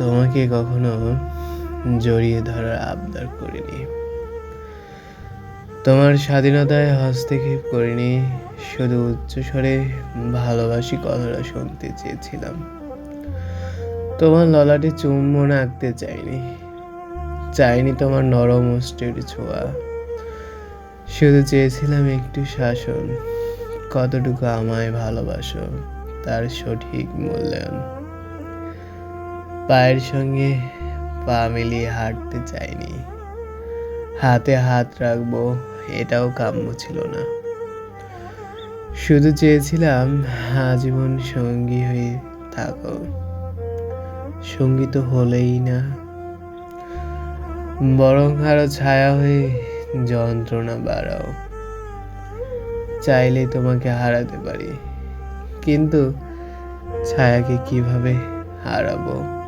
তোমাকে কখনো জড়িয়ে ধরার আবদার করিনি। তোমার স্বাধীনতায় হস্তক্ষেপ করিনি, শুধু উচ্চস্বরে ভালোবাসি কথাটা শুনতে চেয়েছিলাম। তোমার ললাটে চুম্বন আঁকতে চাইনি চাইনি তোমার নরম অষ্টের ছোঁয়া। শুধু চেয়েছিলাম একটু শাসন, কতটুকু আমায় ভালোবাসো, তার সঠিক মূল্যায়ন। পায়ের সঙ্গে পা মিলিয়ে হাঁটতে চাইনি। হাতে হাত রাখব, এটাও কাম্য ছিল না। শুধু চেয়েছিলাম আজীবন সঙ্গী হয়ে থাকো। সঙ্গী তো হলেই না। বরং আরও ছায়া হয়ে যন্ত্রণা বাড়াও। চাইলে তোমাকে হারাতে পারি, কিন্তু ছায়াকে কীভাবে হারাবো?